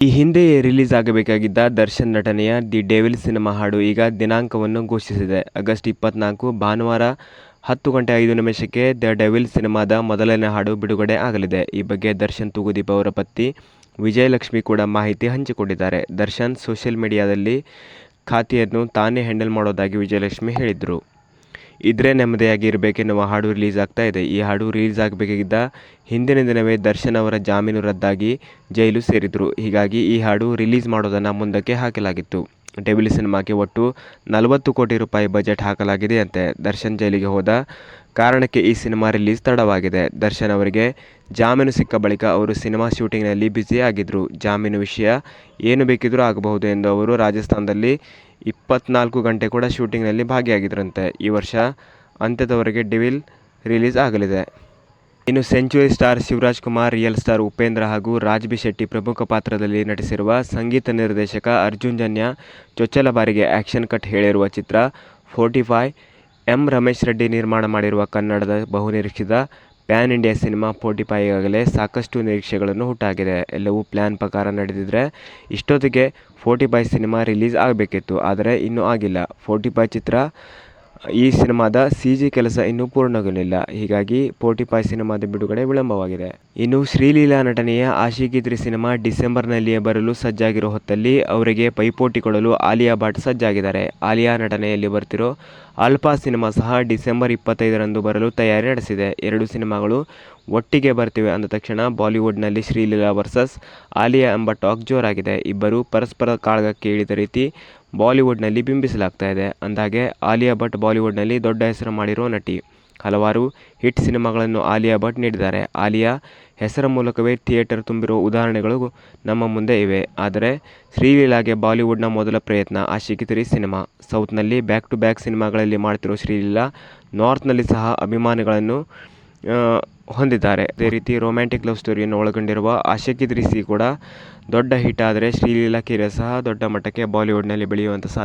ಈ ಹಿಂದೆಯೇ ರಿಲೀಸ್ ಆಗಬೇಕಾಗಿದ್ದ ದರ್ಶನ್ ನಟನೆಯ ದಿ ಡೇವಿಲ್ ಸಿನಿಮಾ ಹಾಡು ಈಗ ದಿನಾಂಕವನ್ನು ಘೋಷಿಸಿದೆ. ಆಗಸ್ಟ್ ಇಪ್ಪತ್ನಾಲ್ಕು ಭಾನುವಾರ ಹತ್ತು ಗಂಟೆ ಐದು ನಿಮಿಷಕ್ಕೆ ದ ಡೆವಿಲ್ ಸಿನಿಮಾದ ಮೊದಲನೇ ಹಾಡು ಬಿಡುಗಡೆ ಆಗಲಿದೆ. ಈ ಬಗ್ಗೆ ದರ್ಶನ್ ತೂಗುದೀಪ್ ಅವರ ಪತ್ನಿ ವಿಜಯಲಕ್ಷ್ಮಿ ಕೂಡ ಮಾಹಿತಿ ಹಂಚಿಕೊಂಡಿದ್ದಾರೆ. ದರ್ಶನ್ ಸೋಷಿಯಲ್ ಮೀಡಿಯಾದಲ್ಲಿ ಖಾತೆಯನ್ನು ತಾನೇ ಹ್ಯಾಂಡಲ್ ಮಾಡೋದಾಗಿ ವಿಜಯಲಕ್ಷ್ಮಿ ಹೇಳಿದರು. ಇದ್ರೆ ನೆಮ್ಮದಿಯಾಗಿ ಇರಬೇಕೆನ್ನುವ ಹಾಡು ರಿಲೀಸ್ ಆಗ್ತಾ ಇದೆ. ಈ ಹಾಡು ರಿಲೀಸ್ ಆಗಬೇಕಿದ್ದ ಹಿಂದಿನ ದಿನವೇ ದರ್ಶನ್ ಅವರ ಜಾಮೀನು ರದ್ದಾಗಿ ಜೈಲು ಸೇರಿದ್ರು. ಹೀಗಾಗಿ ಈ ಹಾಡು ರಿಲೀಸ್ ಮಾಡೋದನ್ನು ಮುಂದಕ್ಕೆ ಹಾಕಲಾಗಿತ್ತು. ಡೆವಿಲ್ ಸಿನಿಮಾಕ್ಕೆ ಒಟ್ಟು ನಲವತ್ತು ಕೋಟಿ ರೂಪಾಯಿ ಬಜೆಟ್ ಹಾಕಲಾಗಿದೆ ಅಂತೆ. ದರ್ಶನ್ ಜೈಲಿಗೆ ಹೋದ ಕಾರಣಕ್ಕೆ ಈ ಸಿನಿಮಾ ರಿಲೀಸ್ ತಡವಾಗಿದೆ. ದರ್ಶನ್ ಅವರಿಗೆ ಜಾಮೀನು ಸಿಕ್ಕ ಬಳಿಕ ಅವರು ಸಿನಿಮಾ ಶೂಟಿಂಗ್ನಲ್ಲಿ ಬ್ಯುಸಿ ಆಗಿದ್ದರು ಜಾಮೀನು ವಿಷಯ ಏನು ಬೇಕಿದ್ದರೂ ಆಗಬಹುದು ಎಂದು ಅವರು ರಾಜಸ್ಥಾನದಲ್ಲಿ ಇಪ್ಪತ್ನಾಲ್ಕು ಗಂಟೆ ಕೂಡ ಶೂಟಿಂಗ್ನಲ್ಲಿ ಭಾಗಿಯಾಗಿದ್ದರಂತೆ ಈ ವರ್ಷ ಅಂತ್ಯದವರೆಗೆ ಡಿವಿಲ್ ರಿಲೀಸ್ ಆಗಲಿದೆ. ಇನ್ನು century star Shivaraj Kumar, real star Upendra ಹಾಗೂ ರಾಜ್ಬಿ ಶೆಟ್ಟಿ ಪ್ರಮುಖ ಪಾತ್ರದಲ್ಲಿ ನಟಿಸಿರುವ ಸಂಗೀತ ನಿರ್ದೇಶಕ ಅರ್ಜುನ್ ಜನ್ಯ ಚೊಚ್ಚಲ ಬಾರಿಗೆ ಆ್ಯಕ್ಷನ್ ಕಟ್ ಹೇಳಿರುವ ಚಿತ್ರ forty five M Ramesh Reddy ನಿರ್ಮಾಣ ಮಾಡಿರುವ ಕನ್ನಡದ ಬಹುನಿರೀಕ್ಷಿತ pan India cinema forty five ಈಗಾಗಲೇ ಸಾಕಷ್ಟು ನಿರೀಕ್ಷೆಗಳನ್ನು ಹುಟ್ಟಾಗಿದೆ. ಎಲ್ಲವೂ ಪ್ಲ್ಯಾನ್ ಪ್ರಕಾರ ನಡೆದಿದ್ದರೆ ಇಷ್ಟೊತ್ತಿಗೆ ಫೋರ್ಟಿ ಫೈ ಸಿನಿಮಾ ರಿಲೀಸ್ ಆಗಬೇಕಿತ್ತು, ಆದರೆ ಇನ್ನೂ ಆಗಿಲ್ಲ. ಫೋರ್ಟಿ ಫೈ ಚಿತ್ರ ಈ ಸಿನಿಮಾದ ಸಿ ಜಿ ಕೆಲಸ ಇನ್ನೂ ಪೂರ್ಣಗೊಂಡಿಲ್ಲ. ಹೀಗಾಗಿ ಫೋರ್ಟಿ ಫೈ ಸಿನಿಮಾದ ಬಿಡುಗಡೆ ವಿಳಂಬವಾಗಿದೆ. ಇನ್ನು ಶ್ರೀಲೀಲಾ ನಟನೆಯ ಆಶಿಕಿ ತ್ರಿ ಸಿನಿಮಾ ಡಿಸೆಂಬರ್ನಲ್ಲಿಯೇ ಬರಲು ಸಜ್ಜಾಗಿರೋ ಹೊತ್ತಲ್ಲಿ ಅವರಿಗೆ ಪೈಪೋಟಿ ಕೊಡಲು ಆಲಿಯಾ ಭಟ್ ಸಜ್ಜಾಗಿದ್ದಾರೆ. ಆಲಿಯಾ ನಟನೆಯಲ್ಲಿ ಬರ್ತಿರೋ ಅಲ್ಫಾ ಸಿನಿಮಾ ಸಹ ಡಿಸೆಂಬರ್ ಇಪ್ಪತ್ತೈದರಂದು ಬರಲು ತಯಾರಿ ನಡೆಸಿದೆ. ಎರಡು ಸಿನಿಮಾಗಳು ಒಟ್ಟಿಗೆ ಬರ್ತಿವೆ ಅಂದ ತಕ್ಷಣ ಬಾಲಿವುಡ್ನಲ್ಲಿ ಶ್ರೀಲೀಲಾ ವರ್ಸಸ್, ಆಲಿಯಾ ಎಂಬ ಟಾಕ್ ಜೋರಾಗಿದೆ. ಇಬ್ಬರು ಪರಸ್ಪರ ಕಾಳಗಕ್ಕೆ ಇಳಿದ ರೀತಿ ಬಾಲಿವುಡ್ನಲ್ಲಿ ಬಿಂಬಿಸಲಾಗ್ತಾ ಇದೆ. ಅಂದಾಗೆ ಆಲಿಯಾ ಭಟ್ ಬಾಲಿವುಡ್ನಲ್ಲಿ ದೊಡ್ಡ ಹೆಸರು ಮಾಡಿರೋ ನಟಿ. ಹಲವಾರು ಹಿಟ್ ಸಿನಿಮಾಗಳನ್ನು ಆಲಿಯಾ ಭಟ್ ನೀಡಿದ್ದಾರೆ. ಆಲಿಯಾ ಹೆಸರ ಮೂಲಕವೇ ಥಿಯೇಟರ್ ತುಂಬಿರೋ ಉದಾಹರಣೆಗಳು ನಮ್ಮ ಮುಂದೆ ಇವೆ. ಆದರೆ ಶ್ರೀಲೀಲಾಗೆ ಬಾಲಿವುಡ್ನ ಮೊದಲ ಪ್ರಯತ್ನ ಆಶಿಕಿ ತ್ರಿ ಸಿನಿಮಾ. ಸೌತ್ನಲ್ಲಿ ಬ್ಯಾಕ್ ಟು ಬ್ಯಾಕ್ ಸಿನಿಮಾಗಳಲ್ಲಿ ಮಾಡ್ತಿರೋ ಶ್ರೀಲೀಲಾ, ನಾರ್ತ್ನಲ್ಲಿ ಸಹ ಅಭಿಮಾನಿಗಳನ್ನು ಹೊಂದಿದ್ದಾರೆ. ಅದೇ ರೀತಿ ರೊಮ್ಯಾಂಟಿಕ್ ಲವ್ ಸ್ಟೋರಿಯನ್ನು ಒಳಗೊಂಡಿರುವ ಆಶಿಕಿ ಸಿ ಕೂಡ ದೊಡ್ಡ ಹಿಟ್ ಆದರೆ ಶ್ರೀಲೀಲಾ ಕಿರಿಯ ಸಹ ದೊಡ್ಡ ಮಟ್ಟಕ್ಕೆ ಬಾಲಿವುಡ್ನಲ್ಲಿ ಬೆಳೆಯುವಂಥ ಸಾಧ್ಯ